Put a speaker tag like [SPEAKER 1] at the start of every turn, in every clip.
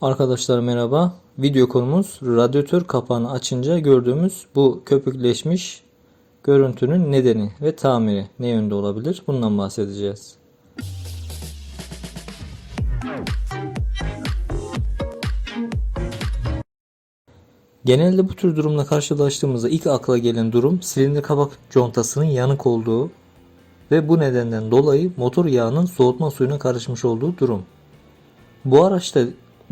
[SPEAKER 1] Arkadaşlar merhaba. Video konumuz radyatör kapağını açınca gördüğümüz bu köpükleşmiş görüntünün nedeni ve tamiri ne yönde olabilir? Bundan bahsedeceğiz. Genelde bu tür durumla karşılaştığımızda ilk akla gelen durum silindir kapak contasının yanık olduğu ve bu nedenden dolayı motor yağının soğutma suyuna karışmış olduğu durum. Bu araçta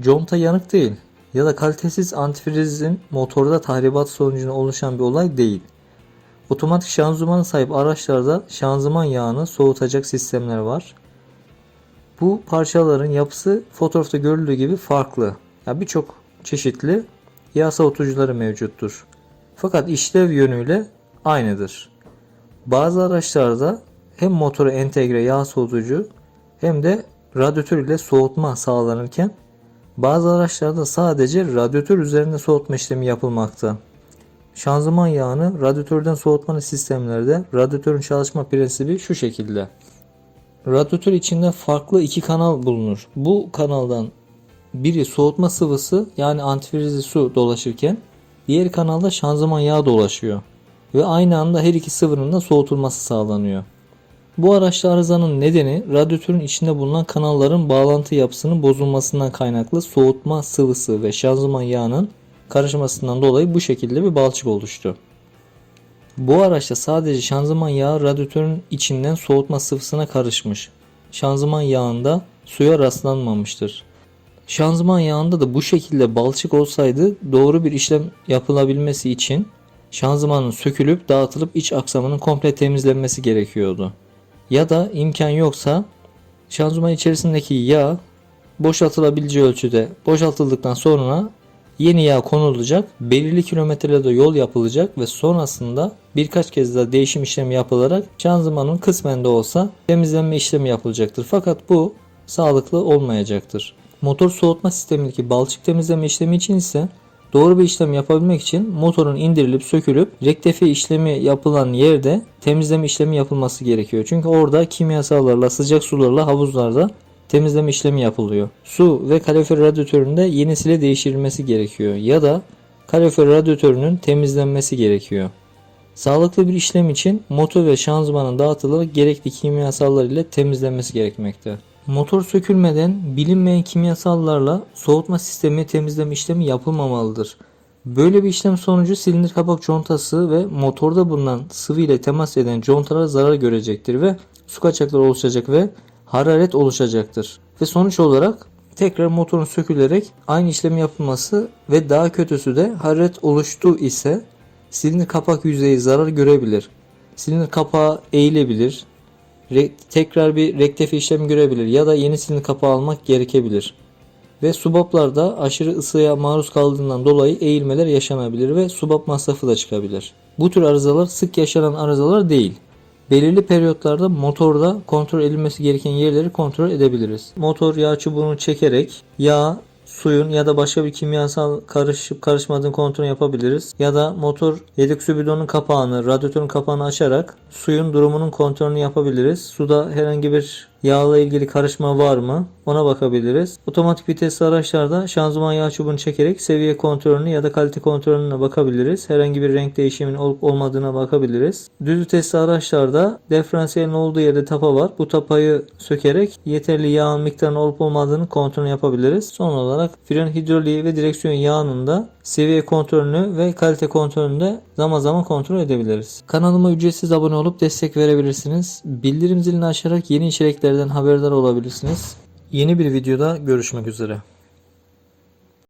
[SPEAKER 1] conta yanık değil ya da kalitesiz antifrizin motorda tahribat sonucunda oluşan bir olay değil. Otomatik şanzımana sahip araçlarda şanzıman yağını soğutacak sistemler var. Bu parçaların yapısı fotoğrafta görüldüğü gibi farklı. Ya birçok çeşitli yağ soğutucuları mevcuttur. Fakat işlev yönüyle aynıdır. Bazı araçlarda hem motora entegre yağ soğutucu hem de radyatör ile soğutma sağlanırken bazı araçlarda sadece radyatör üzerinde soğutma işlemi yapılmakta. Şanzıman yağını radyatörden soğutmanın sistemlerde radyatörün çalışma prensibi şu şekilde. Radyatör içinde farklı iki kanal bulunur. Bu kanaldan biri soğutma sıvısı yani antifrizli su dolaşırken diğer kanalda şanzıman yağı dolaşıyor. Ve aynı anda her iki sıvının da soğutulması sağlanıyor. Bu araçta arızanın nedeni radyatörün içinde bulunan kanalların bağlantı yapısının bozulmasından kaynaklı soğutma sıvısı ve şanzıman yağının karışmasından dolayı bu şekilde bir balçık oluştu. Bu araçta sadece şanzıman yağı radyatörün içinden soğutma sıvısına karışmış. Şanzıman yağında suya rastlanmamıştır. Şanzıman yağında da bu şekilde balçık olsaydı doğru bir işlem yapılabilmesi için şanzımanın sökülüp dağıtılıp iç aksamının komple temizlenmesi gerekiyordu. Ya da imkan yoksa şanzıman içerisindeki yağ boşaltılabileceği ölçüde boşaltıldıktan sonra yeni yağ konulacak, belirli kilometrede yol yapılacak ve sonrasında birkaç kez daha değişim işlemi yapılarak şanzımanın kısmen de olsa temizlenme işlemi yapılacaktır. Fakat bu sağlıklı olmayacaktır. Motor soğutma sistemindeki balçık temizleme işlemi için ise doğru bir işlem yapabilmek için motorun indirilip sökülüp rektifiye işlemi yapılan yerde temizleme işlemi yapılması gerekiyor. Çünkü orada kimyasallarla, sıcak sularla havuzlarda temizleme işlemi yapılıyor. Su ve kalorifer radyatöründe yenisiyle değiştirilmesi gerekiyor ya da kalorifer radyatörünün temizlenmesi gerekiyor. Sağlıklı bir işlem için motor ve şanzımanın dağıtılarak gerekli kimyasallar ile temizlenmesi gerekmekte. Motor sökülmeden bilinmeyen kimyasallarla soğutma sistemi temizleme işlemi yapılmamalıdır. Böyle bir işlem sonucu silindir kapak contası ve motorda bulunan sıvı ile temas eden contalar zarar görecektir ve su kaçakları oluşacak ve hararet oluşacaktır. Ve sonuç olarak tekrar motorun sökülerek aynı işlemi yapılması ve daha kötüsü de hararet oluştu ise silindir kapak yüzeyi zarar görebilir. Silindir kapağı eğilebilir. Tekrar bir rektife işlemi görebilir ya da yeni silindir kapağı almak gerekebilir. Ve subaplarda aşırı ısıya maruz kaldığından dolayı eğilmeler yaşanabilir ve subap masrafı da çıkabilir. Bu tür arızalar sık yaşanan arızalar değil. Belirli periyotlarda motorda kontrol edilmesi gereken yerleri kontrol edebiliriz. Motor yağ çubuğunu çekerek yağ, suyun ya da başka bir kimyasal karışıp karışmadığını kontrol yapabiliriz. Ya da motor yedek su bidonun kapağını, radyatörün kapağını açarak suyun durumunun kontrolünü yapabiliriz. Suda herhangi bir yağla ilgili karışma var mı? Ona bakabiliriz. Otomatik vitesli araçlarda şanzıman yağ çubuğunu çekerek seviye kontrolünü ya da kalite kontrolüne bakabiliriz. Herhangi bir renk değişiminin olup olmadığına bakabiliriz. Düz vitesli araçlarda diferansiyelin olduğu yerde tapa var. Bu tapayı sökerek yeterli yağın miktarının olup olmadığını kontrol yapabiliriz. Son olarak fren hidroliği ve direksiyon yağının da seviye kontrolünü ve kalite kontrolünü de zaman zaman kontrol edebiliriz. Kanalıma ücretsiz abone olup destek verebilirsiniz. Bildirim zilini açarak yeni içeriklerden haberdar olabilirsiniz. Yeni bir videoda görüşmek üzere.